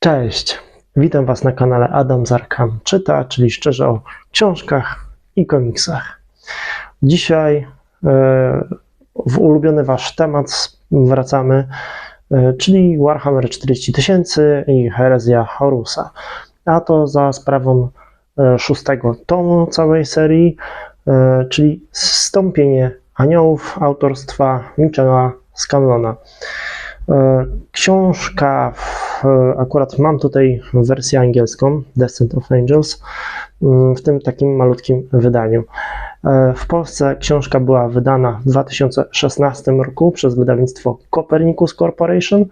Cześć, witam Was na kanale Adam Zarkam Czyta, czyli szczerze o książkach i komiksach. Dzisiaj e, w ulubiony Wasz temat wracamy, e, czyli Warhammer 40 tysięcy i herezja Horusa. A to za sprawą e, szóstego tomu całej serii, czyli Stąpienie Aniołów autorstwa Michela Scanlona. Książka, w, akurat mam tutaj wersję angielską, Descent of Angels, mm, w tym takim malutkim wydaniu. E, W Polsce książka była wydana w 2016 roku przez wydawnictwo Copernicus Corporation,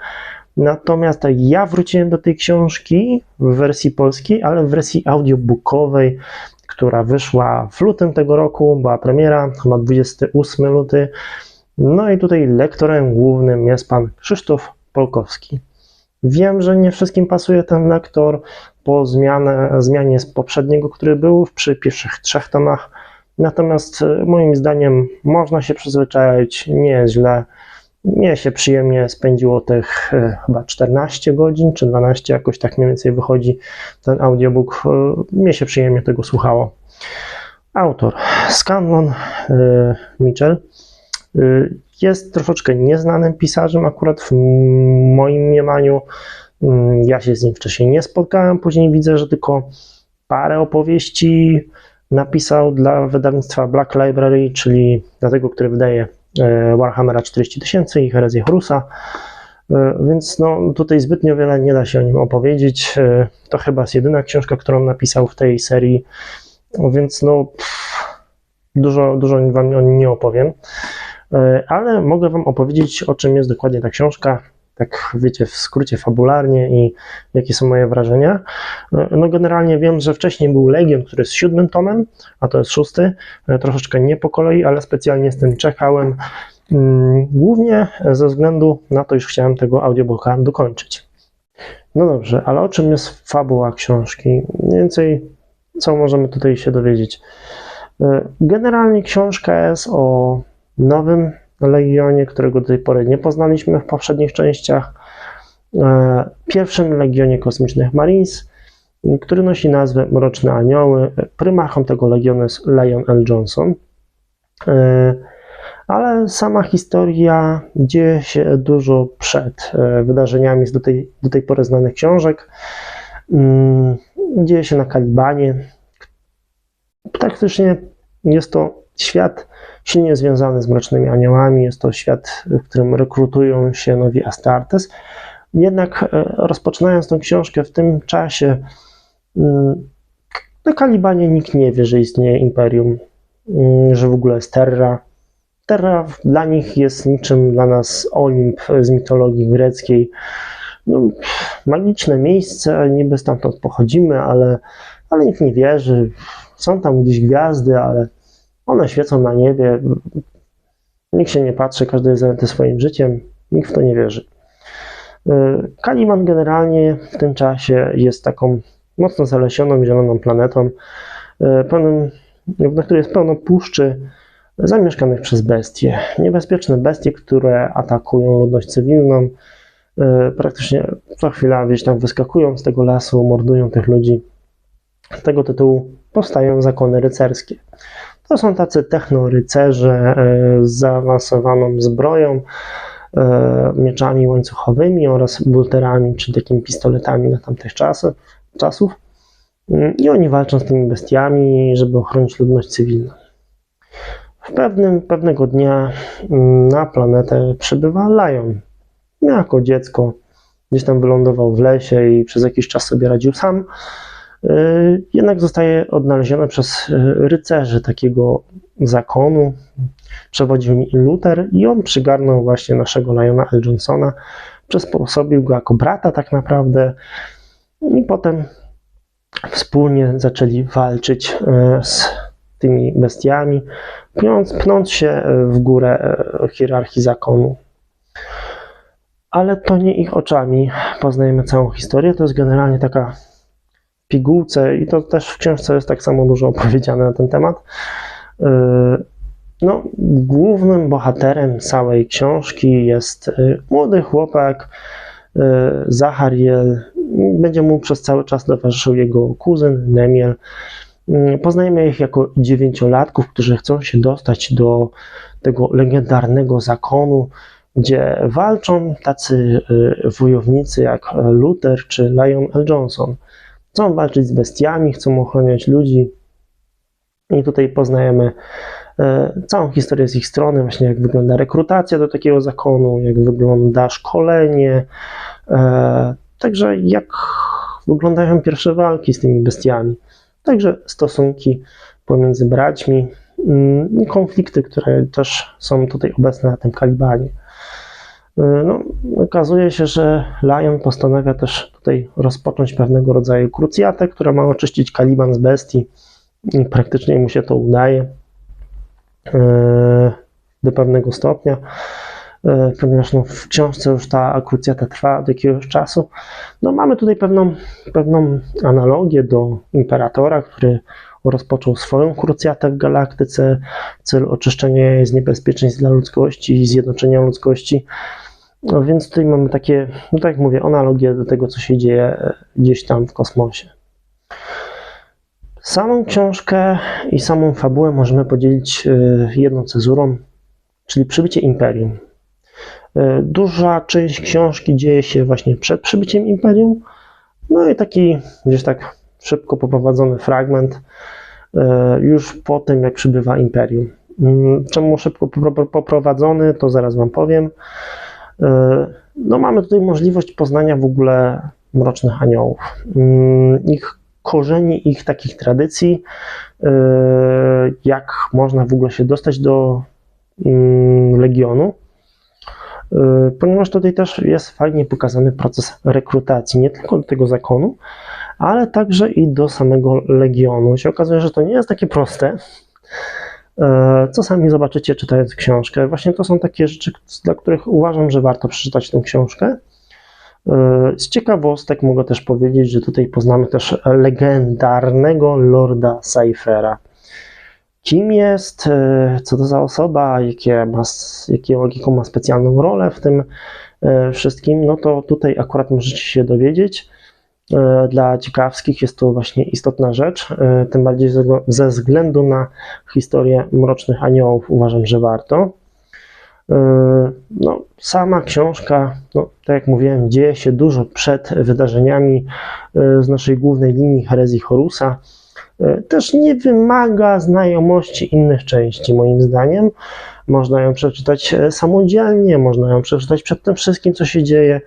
natomiast ja wróciłem do tej książki w wersji polskiej, ale w wersji audiobookowej, która wyszła w lutym tego roku, była premiera, chyba 28 luty, no i tutaj lektorem głównym jest pan Krzysztof Polkowski. Wiem, że nie wszystkim pasuje ten lektor po zmianę, zmianie z poprzedniego, który był przy pierwszych trzech tomach. Natomiast e, moim zdaniem można się przyzwyczaić, nie jest źle. Mnie się przyjemnie spędziło tych e, chyba 14 godzin czy 12, jakoś tak mniej więcej wychodzi ten audiobook. E, Mnie się przyjemnie tego słuchało. Autor Scanlon Mitchell. Jest troszeczkę nieznanym pisarzem, akurat w moim mniemaniu. Mm, Ja się z nim wcześniej nie spotkałem. Później widzę, że tylko parę opowieści napisał dla wydawnictwa Black Library, czyli dla tego, który wydaje e, Warhammera 40 tysięcy i Herezję Horusa. E, Więc no, tutaj zbytnio wiele nie da się o nim opowiedzieć. E, To chyba jest jedyna książka, którą napisał w tej serii, więc no, pff, dużo, dużo wam o nim nie opowiem. E, ale mogę Wam opowiedzieć, o czym jest dokładnie ta książka, tak wiecie, w skrócie fabularnie i jakie są moje wrażenia. E, No generalnie wiem, że wcześniej był Legion, który jest siódmym tomem, a to jest szósty, E, troszeczkę nie po kolei, ale specjalnie z tym czekałem, mm, głównie ze względu na to, iż chciałem tego audiobooka dokończyć. No dobrze, ale o czym jest fabuła książki? Mniej więcej, co możemy tutaj się dowiedzieć? Generalnie książka jest o nowym legionie, którego do tej pory nie poznaliśmy w poprzednich częściach. E, Pierwszym legionie kosmicznych Marines, który nosi nazwę Mroczne Anioły. Prymarchą tego legionu jest Leon L. Johnson. E, Ale sama historia dzieje się dużo przed e, wydarzeniami z do tej, do tej pory znanych książek. Mm, Dzieje się na Kalibanie. Praktycznie jest to świat silnie związany z Mrocznymi Aniołami. Jest to świat, w którym rekrutują się nowi Astartes. Jednak e, rozpoczynając tę książkę w tym czasie, mm, na Kalibanie nikt nie wie, że istnieje Imperium, mm, że w ogóle jest Terra. Terra dla nich jest niczym dla nas Olimp z mitologii greckiej. No, magiczne miejsce, niby stamtąd pochodzimy, ale, ale nikt nie wierzy. Są tam gdzieś gwiazdy, ale one świecą na niebie. Nikt się nie patrzy, każdy jest zajęty swoim życiem, nikt w to nie wierzy. Y, Kaliman generalnie w tym czasie jest taką mocno zalesioną, zieloną planetą, y, na której jest pełno puszczy zamieszkanych przez bestie. Niebezpieczne bestie, które atakują ludność cywilną. y, Praktycznie co chwila gdzieś tam wyskakują z tego lasu, mordują tych ludzi. Z tego tytułu powstają zakony rycerskie. To są tacy technorycerze e, z zaawansowaną zbroją, e, mieczami łańcuchowymi oraz bulterami, czyli takimi pistoletami na tamtych czasy, czasów. Mm, I oni walczą z tymi bestiami, żeby ochronić ludność cywilną. W pewnym, pewnego dnia mm, na planetę przybywa Lion. Jako dziecko gdzieś tam wylądował w lesie i przez jakiś czas sobie radził sam. Yy, Jednak zostaje odnaleziony przez yy, rycerzy takiego zakonu. Przewodził mi Luther i on przygarnął właśnie naszego Liona L. Johnsona. Przysposobił go jako brata tak naprawdę i potem wspólnie zaczęli walczyć yy, z tymi bestiami, pnąc, pnąc się w górę hierarchii zakonu. Ale to nie ich oczami poznajemy całą historię. To jest generalnie taka pigułce i to też w książce jest tak samo dużo opowiedziane na ten temat. Yy, No, głównym bohaterem całej książki jest yy, młody chłopak yy, Zachariel. Będzie mu przez cały czas towarzyszył jego kuzyn Nemiel. Poznajemy ich jako dziewięciolatków, którzy chcą się dostać do tego legendarnego zakonu, gdzie walczą tacy y, wojownicy jak Luther czy Lion L. Johnson. Chcą walczyć z bestiami, chcą ochroniać ludzi. I tutaj poznajemy e, całą historię z ich strony, właśnie jak wygląda rekrutacja do takiego zakonu, jak wygląda szkolenie, e, także jak wyglądają pierwsze walki z tymi bestiami, także stosunki pomiędzy braćmi mm, i konflikty, które też są tutaj obecne na tym Kalibanie. E, No, okazuje się, że Lion postanawia też tutaj rozpocząć pewnego rodzaju krucjatę, która ma oczyścić Kaliban z bestii praktycznie mu się to udaje e, do pewnego stopnia, e, ponieważ no, w książce już ta krucjata trwa od jakiegoś czasu. No, mamy tutaj pewną, pewną analogię do Imperatora, który rozpoczął swoją krucjatę w galaktyce w celu oczyszczenia jej z niebezpieczeństw dla ludzkości i zjednoczenia ludzkości. No więc tutaj mamy takie, no tak jak mówię, analogię do tego, co się dzieje e, gdzieś tam w kosmosie. Samą książkę i samą fabułę możemy podzielić e, jedną cezurą, czyli przybycie Imperium. E, Duża część książki dzieje się właśnie przed przybyciem Imperium, no i taki gdzieś tak szybko poprowadzony fragment już po tym, jak przybywa Imperium. Mm, Czemu szybko popro- poprowadzony, to zaraz Wam powiem. E, No, mamy tutaj możliwość poznania w ogóle mrocznych aniołów, Mm, ich korzeni, ich takich tradycji, e, jak można w ogóle się dostać do mm, legionu. E, Ponieważ tutaj też jest fajnie pokazany proces rekrutacji, nie tylko do tego zakonu, ale także i do samego legionu. Się okazuje, że to nie jest takie proste. E, Co sami zobaczycie, czytając książkę. Właśnie to są takie rzeczy, dla których uważam, że warto przeczytać tę książkę. E, Z ciekawostek mogę też powiedzieć, że tutaj poznamy też legendarnego Lorda Cyphera. Kim jest, e, co to za osoba, jakie ma, jakie, jaką ma specjalną rolę w tym wszystkim, no to tutaj akurat możecie się dowiedzieć. E, Dla ciekawskich jest to właśnie istotna rzecz, e, tym bardziej ze, względu na historię Mrocznych Aniołów uważam, że warto. E, No, sama książka, no, tak jak mówiłem, dzieje się dużo przed wydarzeniami z naszej głównej linii herezji Horusa. Też nie wymaga znajomości innych części, moim zdaniem. Można ją przeczytać samodzielnie, można ją przeczytać przed tym wszystkim, co się dzieje.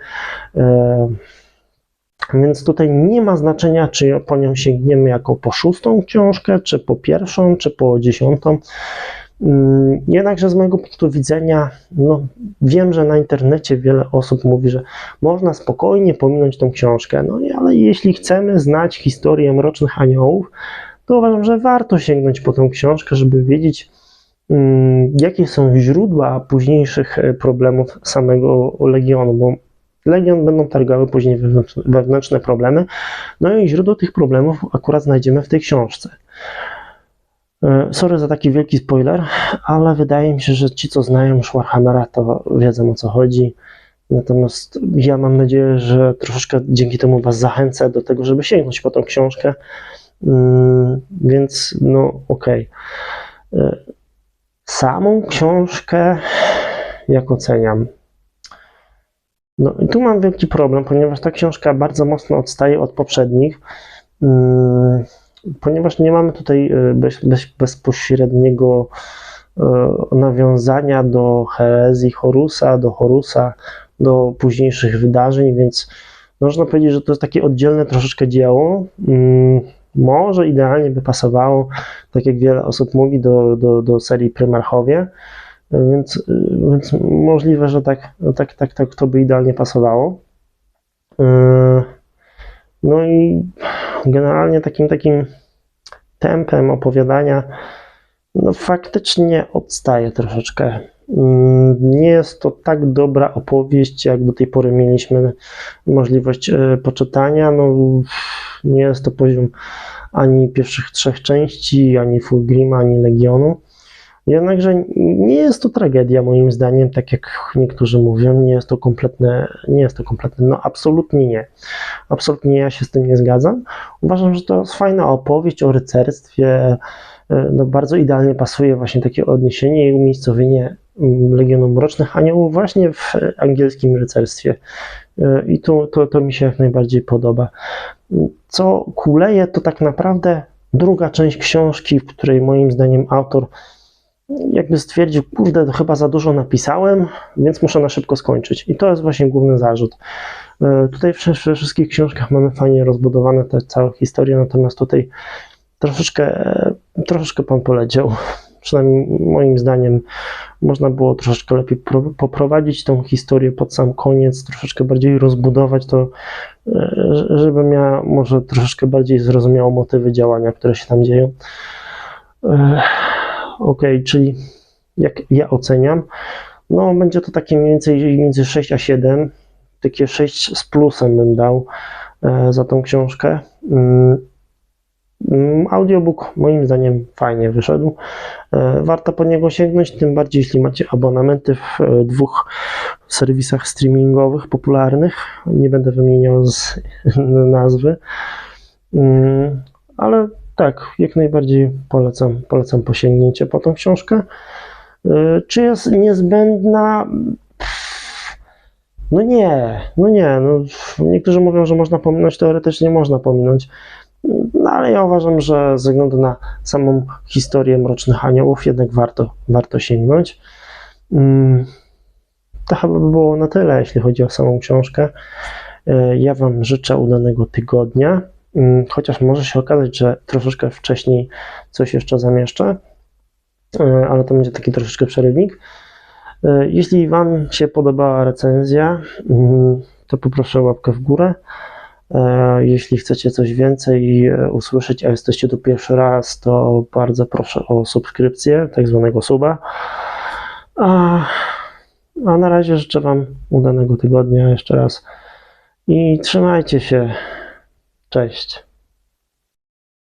Więc tutaj nie ma znaczenia, czy po nią sięgniemy jako po szóstą książkę, czy po pierwszą, czy po dziesiątą. Mm, Jednakże z mojego punktu widzenia, no, wiem, że na internecie wiele osób mówi, że można spokojnie pominąć tą książkę, no ale jeśli chcemy znać historię Mrocznych Aniołów, to uważam, że warto sięgnąć po tą książkę, żeby wiedzieć, mm, jakie są źródła późniejszych e, problemów samego Legionu, bo Legion będą targały później wewnętrzne, problemy, no i źródło tych problemów akurat znajdziemy w tej książce. E, Sorry za taki wielki spoiler, ale wydaje mi się, że ci, co znają już Warhammera, to wiedzą o co chodzi. Natomiast ja mam nadzieję, że troszeczkę dzięki temu Was zachęcę do tego, żeby sięgnąć po tą książkę. Mm, Więc, no, okej. E, Samą książkę, jak oceniam? No i tu mam wielki problem, ponieważ ta książka bardzo mocno odstaje od poprzednich. Mm, ponieważ nie mamy tutaj e, bez, bez, bezpośredniego e, nawiązania do herezji Horusa, do Horusa, do późniejszych wydarzeń, więc można powiedzieć, że to jest takie oddzielne troszeczkę dzieło. Mm, Może idealnie by pasowało, tak jak wiele osób mówi, do, do, do serii Prymarchowie, więc, y, więc możliwe, że tak, tak, tak, tak to by idealnie pasowało. Y, No i generalnie takim takim tempem opowiadania no faktycznie odstaje troszeczkę. Mm, Nie jest to tak dobra opowieść, jak do tej pory mieliśmy możliwość poczytania. No, nie jest to poziom ani pierwszych trzech części, ani Fulgrima, ani Legionu. Jednakże nie jest to tragedia moim zdaniem, tak jak niektórzy mówią, nie jest to kompletne, nie jest to kompletne, no absolutnie nie. Absolutnie ja się z tym nie zgadzam. Uważam, że to jest fajna opowieść o rycerstwie, no bardzo idealnie pasuje właśnie takie odniesienie i umiejscowienie mm, Legionu Mrocznych Aniołów właśnie w angielskim rycerstwie. E, I to, to, to mi się jak najbardziej podoba. Co kuleje, to tak naprawdę druga część książki, w której moim zdaniem autor jakby stwierdził, kurde, to chyba za dużo napisałem, więc muszę na szybko skończyć. I to jest właśnie główny zarzut. E, Tutaj we wszystkich książkach mamy fajnie rozbudowane te całe historie, natomiast tutaj troszeczkę, e, troszeczkę pan poleciał. Przynajmniej moim zdaniem można było troszeczkę lepiej pro, poprowadzić tą historię pod sam koniec, troszeczkę bardziej rozbudować to, e, żebym ja może troszeczkę bardziej zrozumiał motywy działania, które się tam dzieją. Ok, czyli jak ja oceniam, no będzie to takie mniej więcej między 6 a 7, takie 6 z plusem bym dał e, za tą książkę. Mm, mm, Audiobook moim zdaniem fajnie wyszedł. E, Warto po niego sięgnąć, tym bardziej jeśli macie abonamenty w e, dwóch serwisach streamingowych popularnych. Nie będę wymieniał z nazwy, Mm, ale tak, jak najbardziej polecam, polecam posięgnięcie po tą książkę. Y, Czy jest niezbędna? No nie, no nie. No, niektórzy mówią, że można pominąć, teoretycznie można pominąć. No ale ja uważam, że ze względu na samą historię Mrocznych Aniołów jednak warto, warto sięgnąć. Mm, To chyba by było na tyle, jeśli chodzi o samą książkę. Y, Ja Wam życzę udanego tygodnia. Mm, Chociaż może się okazać, że troszeczkę wcześniej coś jeszcze zamieszczę, e, ale to będzie taki troszeczkę przerywnik. E, Jeśli Wam się podobała recenzja, mm, to poproszę łapkę w górę. E, Jeśli chcecie coś więcej usłyszeć, a jesteście tu pierwszy raz, to bardzo proszę o subskrypcję, tak zwanego suba. A, a na razie życzę Wam udanego tygodnia jeszcze raz i trzymajcie się. Cześć.